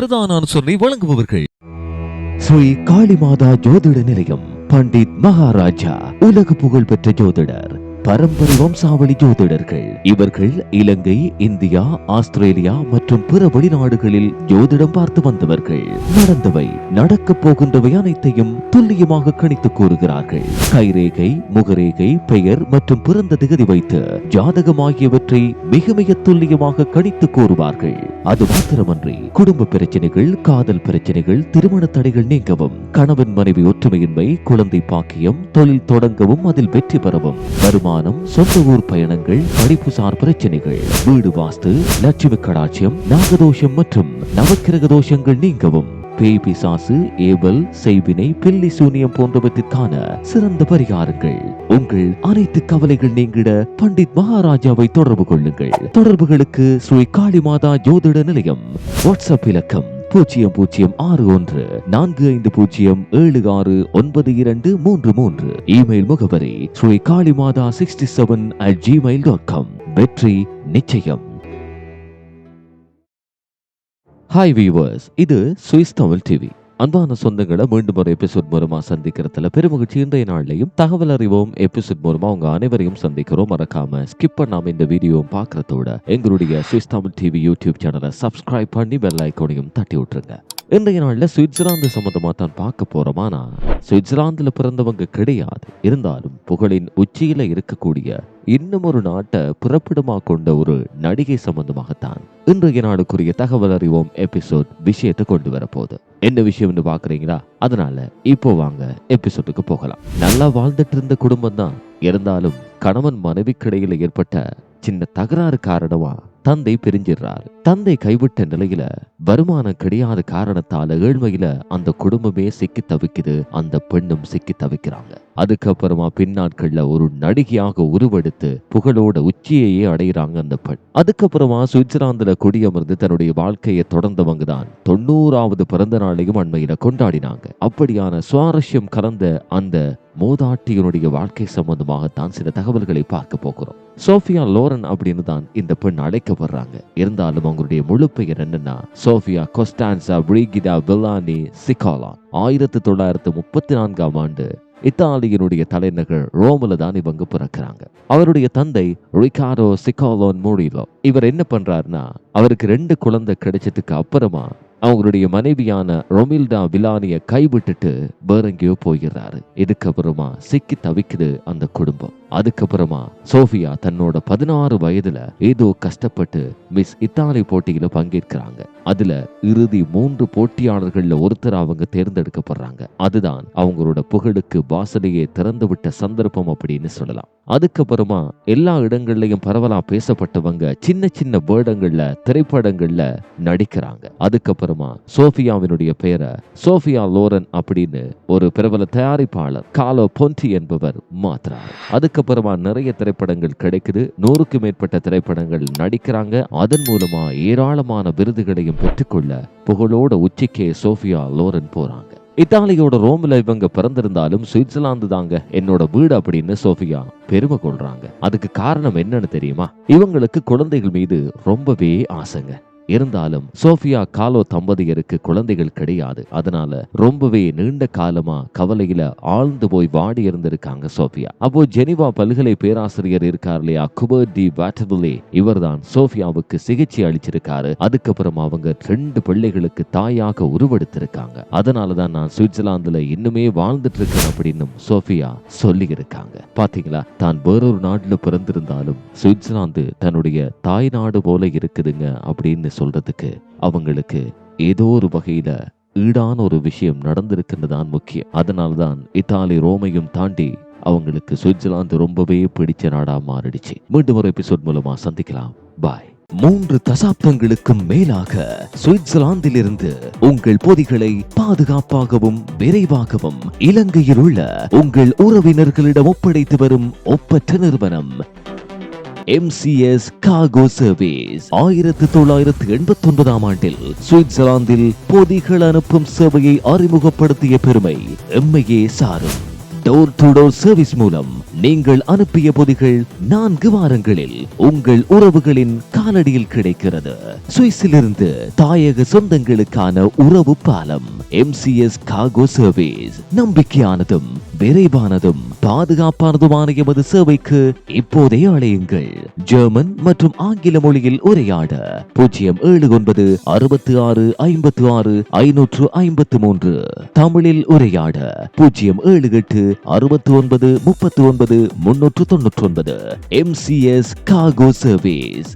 பிரதான அனுசரணை வழங்குபவர்கள். ஸ்ரீ காளிமாதா ஜோதிட நிலையம் பண்டித் மகாராஜா உலக புகழ்பெற்ற ஜோதிடர் பரம்பரை வம்சாவளி ஜோதிடர்கள். இவர்கள் இலங்கை இந்தியா ஆஸ்திரேலியா மற்றும் பிற வெளிநாடுகளில் ஜோதிடம் பார்த்து வந்தவர்கள். நடந்தவை நடக்கப் போகின்றவை அனைத்தையும் துல்லியமாக கணித்து கூறுகிறார்கள். கைரேகை முகரேகை பெயர் மற்றும் பிறந்த திகதி வைத்து ஜாதகம் ஆகியவற்றை மிக மிக துல்லியமாக கணித்து கூறுவார்கள். அது மாத்திரமன்றி குடும்ப பிரச்சனைகள் காதல் பிரச்சனைகள் திருமண தடைகள் நீங்கவும் கணவன் மனைவி ஒற்றுமையின்மை குழந்தை பாக்கியம் தொழில் தொடங்கவும் அதில் வெற்றி பெறவும் வருமானம் சொந்த ஊர் பயணங்கள் படிப்புசார் பிரச்சனைகள் வீடு வாஸ்து லட்சுமி கடாட்சியம் நாகதோஷம் மற்றும் நவக்கிரக தோஷங்கள் நீங்கவும். பேய் பிசாசு ஏவல் செய்வினை பில்லி சூனியம் போன்றவற்றிற்கான சிறந்த பரிகாரங்கள். உங்கள் அனைத்து கவலைகள் நீங்கிட பண்டித் மகாராஜாவை தொடர்பு கொள்ளுங்கள். தொடர்புகளுக்கு ஸ்ரீ காளிமாதா ஜோதிட நிலையம். வாட்ஸ்அப் இலக்கம் பூஜ்ஜியம் பூஜ்ஜியம் ஆறு ஒன்று நான்கு ஐந்து பூஜ்ஜியம் ஏழு ஆறு ஒன்பது இரண்டு மூன்று மூன்று. இமெயில் முகவரி Sri Kalimata sixty seven at Gmail dot com. வெற்றி நிச்சயம். ஹாய் வியூவர்ஸ் இது சுவிஸ் தமிழ் டிவி அன்பான சொந்தங்களை மீண்டும் ஒரு எபிசோட் மூலமா சந்திக்கிறதுல பெருமகிழ்ச்சி. இன்றைய நாள்லையும் தகவல் அறிவோம் எபிசோட் மூலமா உங்க அனைவரையும் சந்திக்கிறோம். மறக்காம ஸ்கிப் பண்ணாம இந்த வீடியோவும் பார்க்கறதோட எங்களுடைய சுவிஸ் தமிழ் டிவி யூடியூப் சேனலை சப்ஸ்கிரைப் பண்ணி பெல் ஐக்கோனையும் தட்டி விட்டுருங்க. இன்றைய நாளில் சுவிட்சர்லாந்து சம்மந்தமாக தான் பார்க்க போகிறோமானா சுவிட்சர்லாந்தில் பிறந்தவங்க கிடையாது. இருந்தாலும் புகழின் உச்சியில் இருக்கக்கூடிய இன்னும் ஒரு நாட்டை பிறப்பிடமா கொண்ட ஒரு நடிகை சம்பந்தமாகத்தான் இன்றைய நாளுக்குரிய தகவல் அறிவோம் எபிசோட் விஷயத்தை கொண்டு வரப்போகுது. என்ன விஷயம்னு பாக்குறீங்களா அதனால இப்போ வாங்க எபிசோடுக்கு போகலாம். நல்லா வாழ்ந்துட்டு இருந்த குடும்பம் தான் இருந்தாலும் கணவன் மனைவிக்கிடையில ஏற்பட்ட சின்ன தகராறு காரணமா தந்தை பிரிஞ்சிடுறாரு. தந்தை கைவிட்ட நிலையில வருமானம் கிடையாத காரணத்தால ஏழ்மையில அந்த குடும்பமே சிக்கி தவிக்குது. அந்த பெண்ணும் சிக்கி தவிக்கிறாங்க. அதுக்கப்புறமா பின்னாட்கள்ல ஒரு நடிகையாக உருவெடுத்து புகழோட உச்சியையே அடையிறாங்க அந்த பெண். அதுக்கப்புறமா சுவிட்சர்லாந்துல குடியமர்ந்து தன்னுடைய வாழ்க்கையை தொடர்ந்தவங்க தான் தொண்ணூறாவது பிறந்த நாளையும் அண்மையில கொண்டாடினாங்க. அப்படியான சுவாரஸ்யம் கலந்த அந்த மூதாட்டியனுடைய வாழ்க்கை சம்பந்தமாகத்தான் சில தகவல்களை பார்க்க போகிறோம். சோஃபியா லோரன் அப்படின்னு தான் இந்த பெண் அழைக்கப்படுறாங்க இருந்தாலும் அவங்களுடைய முழு பெயர் என்னன்னா சோஃபியா கொஸ்டான்சா பிரிகிடா வில்லானி சிகாலா. ஆயிரத்தி தொள்ளாயிரத்தி முப்பத்தி நான்காம் ஆண்டு இத்தாலியினுடைய தலைநகர் ரோமில் தான் இவங்க பிறக்கிறாங்க. அவருடைய தந்தை ரிகாரோ சிகாலோன் மோரிலோ. இவர் என்ன பண்றாருன்னா அவருக்கு ரெண்டு குழந்தை கிடைச்சதுக்கு அப்புறமா அவங்களுடைய மனைவியான ரொமில்டா விலானிய கைவிட்டுட்டு வேற எங்கேயோ போயிடுறாரு. இதுக்கப்புறமா சிக்கி தவிக்குது அந்த குடும்பம். அதுக்கப்புறமா சோஃபியா தன்னோட பதினாறு வயதுல ஏதோ கஷ்டப்பட்டு மிஸ் இத்தாலி போட்டியில பங்கேற்கிறாங்க. அதுல இறுதி மூன்று போட்டியாளர்கள்ல ஒருத்தர் அவங்க தேர்ந்தெடுக்கப்படுறாங்க. அதுதான் அவங்களோட புகழுக்கு வாசலையே திறந்து விட்ட சந்தர்ப்பம் அப்படின்னு சொல்லலாம். அதுக்கப்புறமா எல்லா இடங்கள்லயும் பரவலா பேசப்பட்டவங்க சின்ன சின்ன வேடங்கள்ல திரைப்படங்கள்ல நடிக்கிறாங்க. அதுக்கப்புறமா சோஃபியாவினுடைய பெயரை சோஃபியா லோரன் அப்படின்னு ஒரு பிரபல தயாரிப்பாளர் காலோ பொன்டி என்பவர் அதுக்கு அதுக்கப்புறமா நிறைய திரைப்படங்கள் கிடைக்குது. நூறுக்கு மேற்பட்ட திரைப்படங்கள் நடிக்கிறாங்க. அதன் மூலமா ஏராளமான விருதுகளையும் பெற்றுக்கொள்ள புகழோட உச்சிக்கே சோஃபியா லோரன் போறாங்க. இத்தாலியோட ரோம்ல இவங்க பிறந்திருந்தாலும் சுவிட்சர்லாந்து தாங்க என்னோட வீடு அப்படின்னு சோஃபியா பெருமை கொள்றாங்க. அதுக்கு காரணம் என்னன்னு தெரியுமா? இவங்களுக்கு குழந்தைகள் மீது ரொம்பவே ஆசைங்க. இருந்தாலும் சோஃபியா காலோ தம்பதியருக்கு குழந்தைகள் கிடையாது. அதனால ரொம்பவே நீண்ட காலமா கவலையில ஆழ்ந்து போய் வாடி இருந்திருக்காங்க சோஃபியா. அப்போ ஜெனிவா பல்கலை பேராசிரியர் இருக்கார் இல்லையா? குபர் டி வாட்டபுலே இவர்தான் சோஃபியாவுக்கு சிகிச்சை அளிச்சிருக்காரு. அதுக்கப்புறமா அவங்க ரெண்டு பிள்ளைகளுக்கு தாயாக உருவெடுத்திருக்காங்க. அதனாலதான் நான் சுவிட்சர்லாந்துல இன்னுமே வாழ்ந்துட்டு இருக்கேன் அப்படின்னு சோஃபியா சொல்லி இருக்காங்க பாத்தீங்களா? தான் வேறொரு நாட்டுல பிறந்திருந்தாலும் சுவிட்சர்லாந்து தன்னுடைய தாய் நாடு போல இருக்குதுங்க அப்படின்னு சொல்றதுக்கு அவங்களுக்கு ஏதோ ஒரு வகையில ஈடான ஒரு விஷயம் நடந்திருக்குன்னு தான் முக்கியம். அதனால்தான் இத்தாலி ரோமையும் தாண்டி அவங்களுக்கு சுவிட்சர்லாந்து ரொம்பவே பிடிச்ச நாடா மாறிடுச்சு. மீண்டும் ஒரு எபிசோட் மூலமா சந்திக்கலாம். பாய். மூன்று தசாப்தங்களுக்கும் மேலாக சுவிட்சர்லாந்திலிருந்து உங்கள் பொதிகளை பாதுகாப்பாகவும் விரைவாகவும் இலங்கையில் உள்ள உங்கள் உறவினர்களிடம் ஒப்படைத்து வரும் ஒப்பற்ற நிறுவனம் எம்சிஎஸ் கார்கோ சர்வீஸ் ஆயிரத்தி தொள்ளாயிரத்தி எண்பத்தி ஒன்பதாம் ஆண்டில் சுவிட்சர்லாந்தில் பொதிகள் அனுப்பும் சேவையை அறிமுகப்படுத்திய பெருமை எம்மையே சாரும் டோர் டு டோர் சர்வீஸ் மூலம் நீங்கள் அனுப்பிய பொதிகள் நான்கு வாரங்களில் உங்கள் உறவுகளின் காலடியில் கிடைக்கிறது சுவிஸிலிருந்து தாயக சொந்தங்களுக்கான உறவு பாலம் எம்சிஎஸ் காகோ சர்வீஸ் நம்பிக்கையானதும் விரைவானதும் பாதுகாப்பானதுமான எமது சேவைக்கு இப்போதே அழையுங்கள். ஜெர்மன் மற்றும் ஆங்கில மொழியில் உரையாட பூஜ்ஜியம் ஏழு ஒன்பது அறுபத்தி ஆறு ஐம்பத்தி ஆறு ஐநூற்று ஐம்பத்து மூன்று. தமிழில் உரையாட பூஜ்ஜியம் ஏழு எட்டு அறுபத்தி ஒன்பது முப்பத்தி ஒன்பது முன்னூற்று தொன்னூற்றி ஒன்பது எம் சி எஸ் எம்சிஎஸ் காகோ சர்வீஸ்